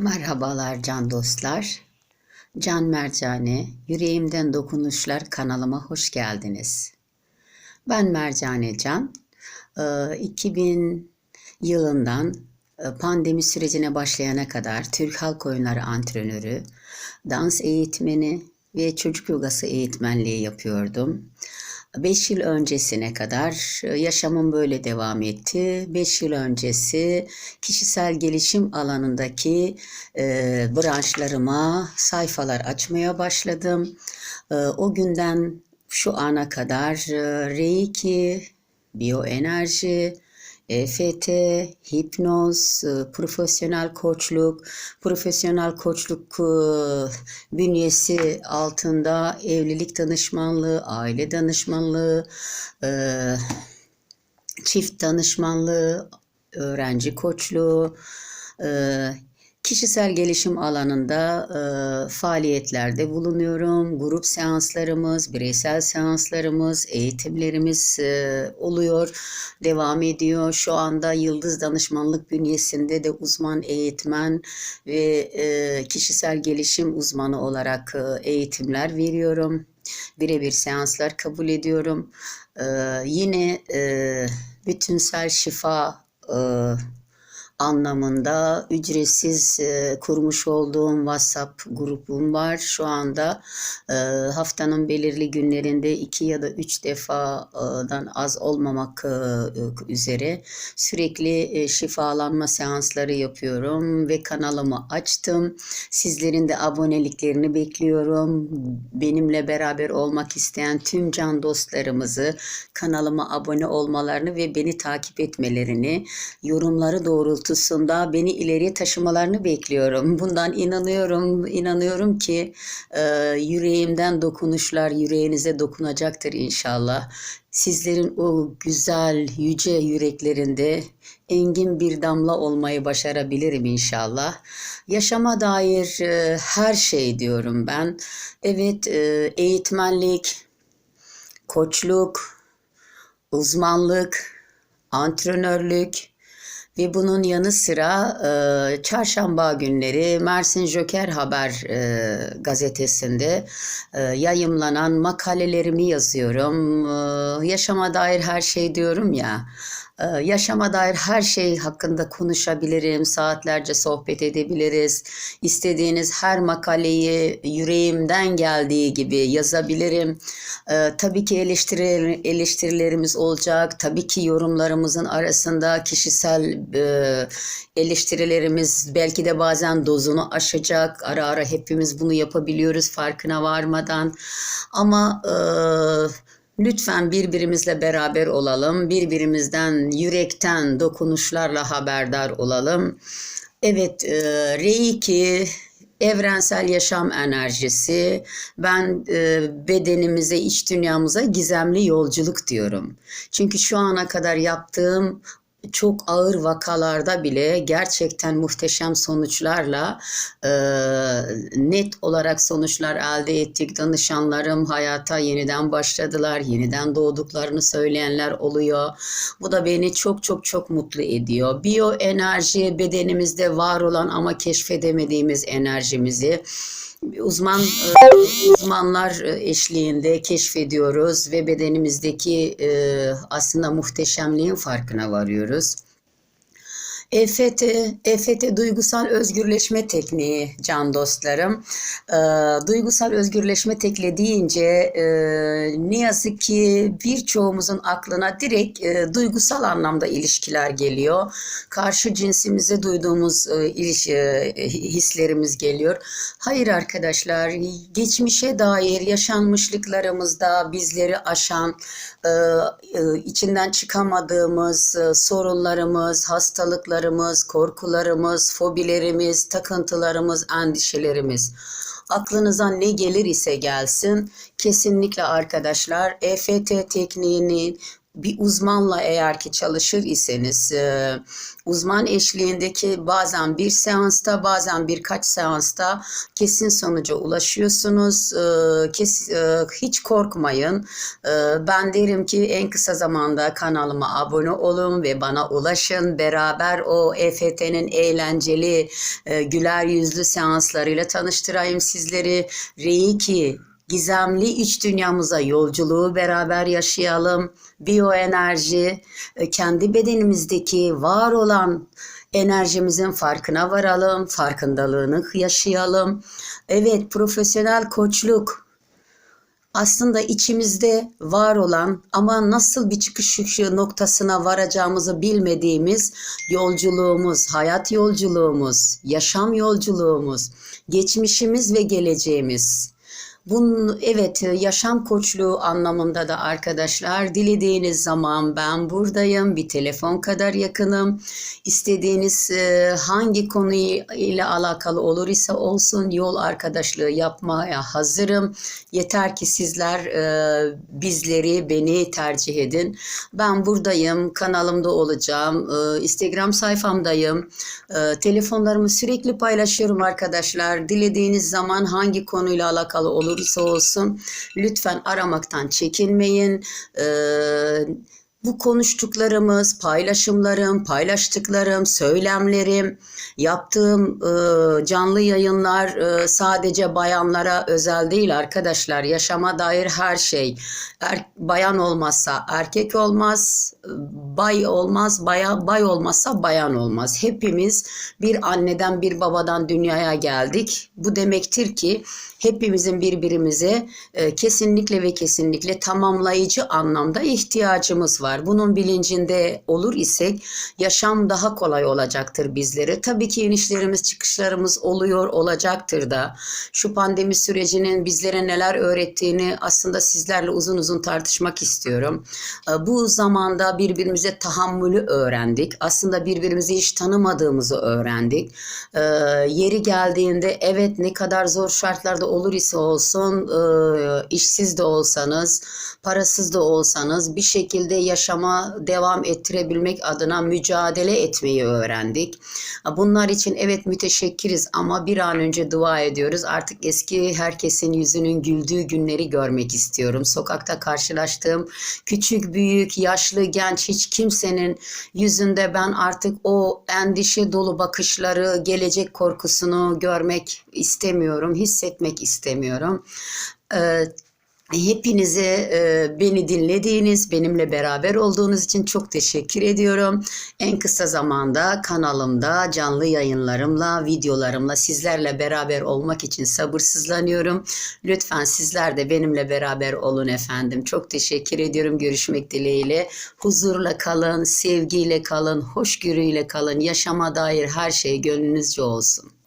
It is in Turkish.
Merhabalar can dostlar. Can Mercane, Yüreğimden Dokunuşlar kanalıma hoş geldiniz. Ben Mercane Can. Ee, 2000 yılından e, pandemi sürecine başlayana kadar Türk Halk Oyunları antrenörü, dans eğitmeni ve çocuk yogası eğitmenliği yapıyordum. 5 yıl öncesine kadar e, yaşamım böyle devam etti. 5 yıl öncesi kişisel gelişim alanındaki e, branşlarıma sayfalar açmaya başladım. E, o günden şu ana kadar e, Reiki, biyoenerji, EFT, hipnoz, e, profesyonel koçluk, profesyonel koçluk e, bünyesi altında evlilik danışmanlığı, aile danışmanlığı, e, çift danışmanlığı, öğrenci koçluğu, kişisel gelişim alanında e, faaliyetlerde bulunuyorum. Grup seanslarımız, bireysel seanslarımız, eğitimlerimiz e, oluyor, devam ediyor. Şu anda Yıldız Danışmanlık bünyesinde de uzman eğitmen ve e, kişisel gelişim uzmanı olarak e, eğitimler veriyorum. Birebir seanslar kabul ediyorum. E, yine e, bütünsel şifa e, anlamında ücretsiz e, kurmuş olduğum WhatsApp grubum var. Şu anda e, haftanın belirli günlerinde iki ya da üç defadan az olmamak e, üzere sürekli e, şifalanma seansları yapıyorum ve kanalımı açtım. Sizlerin de aboneliklerini bekliyorum. Benimle beraber olmak isteyen tüm can dostlarımızı kanalıma abone olmalarını ve beni takip etmelerini, yorumları doğrultusunda beni ileriye taşımalarını bekliyorum. Bundan inanıyorum, inanıyorum ki e, yüreğimden dokunuşlar yüreğinize dokunacaktır inşallah. Sizlerin o güzel, yüce yüreklerinde engin bir damla olmayı başarabilirim inşallah. Yaşama dair e, her şey diyorum ben. Evet, e, eğitmenlik, koçluk, uzmanlık, antrenörlük ve bunun yanı sıra e, çarşamba günleri Mersin Joker Haber e, gazetesinde e, yayımlanan makalelerimi yazıyorum. E, yaşama dair her şey diyorum ya. E, Yaşama dair her şey hakkında konuşabilirim, saatlerce sohbet edebiliriz. İstediğiniz her makaleyi yüreğimden geldiği gibi yazabilirim. Ee, tabii ki eleştiri, eleştirilerimiz olacak. Tabii ki yorumlarımızın arasında kişisel e, eleştirilerimiz belki de bazen dozunu aşacak. Ara ara hepimiz bunu yapabiliyoruz farkına varmadan. Ama e, Lütfen birbirimizle beraber olalım. Birbirimizden yürekten dokunuşlarla haberdar olalım. Evet, e, Reiki evrensel yaşam enerjisi. Ben e, bedenimize, iç dünyamıza gizemli yolculuk diyorum. Çünkü şu ana kadar yaptığım çok ağır vakalarda bile gerçekten muhteşem sonuçlarla e, net olarak sonuçlar elde ettik. Danışanlarım hayata yeniden başladılar, yeniden doğduklarını söyleyenler oluyor. Bu da beni çok çok çok mutlu ediyor. Biyoenerji bedenimizde var olan ama keşfedemediğimiz enerjimizi uzman e, uzmanlar eşliğinde keşfediyoruz ve bedenimizdeki e, aslında muhteşemliğin farkına varıyoruz. EFT, EFT duygusal özgürleşme tekniği can dostlarım. E, duygusal özgürleşme tekniği deyince e, ne yazık ki birçoğumuzun aklına direkt e, duygusal anlamda ilişkiler geliyor. Karşı cinsimize duyduğumuz e, iliş, e, hislerimiz geliyor. Hayır arkadaşlar, geçmişe dair yaşanmışlıklarımızda bizleri aşan, e, e, içinden çıkamadığımız e, sorunlarımız, hastalıklarımız, korkularımız, fobilerimiz, takıntılarımız, endişelerimiz. Aklınıza ne gelir ise gelsin kesinlikle arkadaşlar EFT tekniğinin bir uzmanla eğer ki çalışır iseniz e, uzman eşliğindeki bazen bir seansta bazen birkaç seansta kesin sonuca ulaşıyorsunuz. E, e, hiç korkmayın. Ben derim ki en kısa zamanda kanalıma abone olun ve bana ulaşın. Beraber o EFT'nin eğlenceli güler yüzlü seanslarıyla tanıştırayım sizleri. Reiki Gizemli iç dünyamıza yolculuğu beraber yaşayalım. Biyoenerji, e, kendi bedenimizdeki var olan enerjimizin farkına varalım, farkındalığını yaşayalım. Evet, profesyonel koçluk aslında içimizde var olan ama nasıl bir çıkış noktasına varacağımızı bilmediğimiz yolculuğumuz, hayat yolculuğumuz, yaşam yolculuğumuz, geçmişimiz ve geleceğimiz. Bunun evet yaşam koçluğu anlamında da arkadaşlar dilediğiniz zaman ben buradayım. Bir telefon kadar yakınım. İstediğiniz e, hangi konu ile alakalı olur ise olsun yol arkadaşlığı yapmaya hazırım. Yeter ki sizler e, bizleri beni tercih edin. Ben buradayım. Kanalımda olacağım. E, Instagram sayfamdayım. Telefonlarımı sürekli paylaşıyorum arkadaşlar. Dilediğiniz zaman hangi konuyla alakalı olur olursa olsun lütfen aramaktan çekinmeyin. Ee, bu konuştuklarımız, paylaşımlarım, paylaştıklarım, söylemlerim, yaptığım e, canlı yayınlar e, sadece bayanlara özel değil arkadaşlar. Yaşama dair her şey. Er, bayan olmazsa erkek olmaz, bay olmaz, baya, bay olmazsa bayan olmaz. Hepimiz bir anneden bir babadan dünyaya geldik. Bu demektir ki hepimizin birbirimize e, kesinlikle ve kesinlikle tamamlayıcı anlamda ihtiyacımız var. Bunun bilincinde olur isek yaşam daha kolay olacaktır bizlere. Tabii ki inişlerimiz çıkışlarımız oluyor olacaktır da. Şu pandemi sürecinin bizlere neler öğrettiğini aslında sizlerle uzun uzun tartışmak istiyorum. E, bu zamanda birbirimize tahammülü öğrendik. Aslında birbirimizi hiç tanımadığımızı öğrendik. E, yeri geldiğinde evet ne kadar zor şartlarda olur ise olsun e, işsiz de olsanız, parasız da olsanız bir şekilde yaşama devam ettirebilmek adına mücadele etmeyi öğrendik. Bunlar için evet müteşekkiriz ama bir an önce dua ediyoruz. Artık eski herkesin yüzünün güldüğü günleri görmek istiyorum. Sokakta karşılaştığım küçük, büyük, yaşlı, genç hiç kimsenin yüzünde ben artık o endişe dolu bakışları, gelecek korkusunu görmek istemiyorum, hissetmek istemiyorum. Ee, Hepinize e, beni dinlediğiniz, benimle beraber olduğunuz için çok teşekkür ediyorum. En kısa zamanda kanalımda canlı yayınlarımla, videolarımla sizlerle beraber olmak için sabırsızlanıyorum. Lütfen sizler de benimle beraber olun efendim. Çok teşekkür ediyorum. Görüşmek dileğiyle. Huzurla kalın, sevgiyle kalın, hoşgörüyle kalın. Yaşama dair her şey gönlünüzce olsun.